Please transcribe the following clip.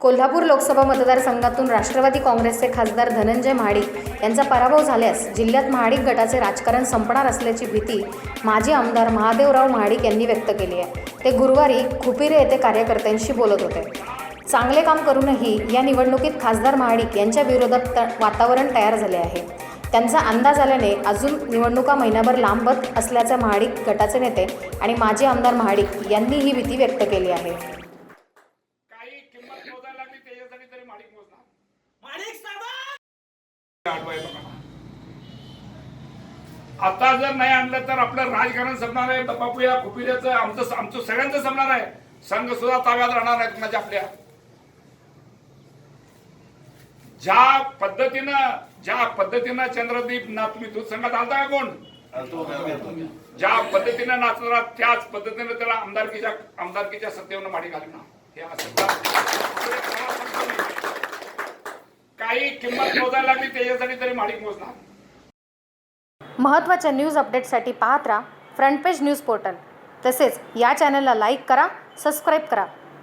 कोल्हापूर लोकसभा मतदारसंघातून राष्ट्रवादी काँग्रेसचे खासदार धनंजय महाडिक यांचा पराभव झाल्यास जिल्ह्यात महाडिक गटाचे राजकारण संपणार असल्याची भीती माजी आमदार महादेवराव महाडिक यांनी व्यक्त केली आहे. ते गुरुवारी खुपिरे येथे कार्यकर्त्यांशी बोलत होते. चांगले काम करूनही या निवडणुकीत खासदार महाडिक यांच्या विरोधात त वातावरण तयार झाले आहे. त्यांचा अंदाज आल्याने अजून निवडणुका महिनाभर लांबत असल्याचं महाडिक गटाचे नेते आणि माजी आमदार महाडिक यांनी ही भीती व्यक्त केली आहे काही किंमत मोजायला लागली माणिक मोजणार. माणिक साहेब आठवाय लोकांना आता जर नाही आणलं तर आपलं राजकारण संपणार आहे. बापू या खुपिऱ्याचं आमचं आमचं सगळ्यांचं संपणार आहे. संघ सुद्धा ताब्यात राहणार आहे कुणाच्या आपल्या. ज्या पद्धतीनं ज्या पद्धतीनं चंद्रदीप ना तुम्ही दूध संघात आलता का कोण? ज्या पद्धतीनं नाचणार त्याच पद्धतीनं त्याला आमदारकीच्या आमदारकीच्या सत्तेवर माडी घालणार. हे असं काही किंमत मोजायला लागली त्याच्यासाठी तरी माडिक मोजणार. महत्त्वाच्या न्यूज अपडेटसाठी पाहत राहा. फ्रंट पेज न्यूज पोर्टल तसेच या चॅनलला लाईक करा सबस्क्राईब करा.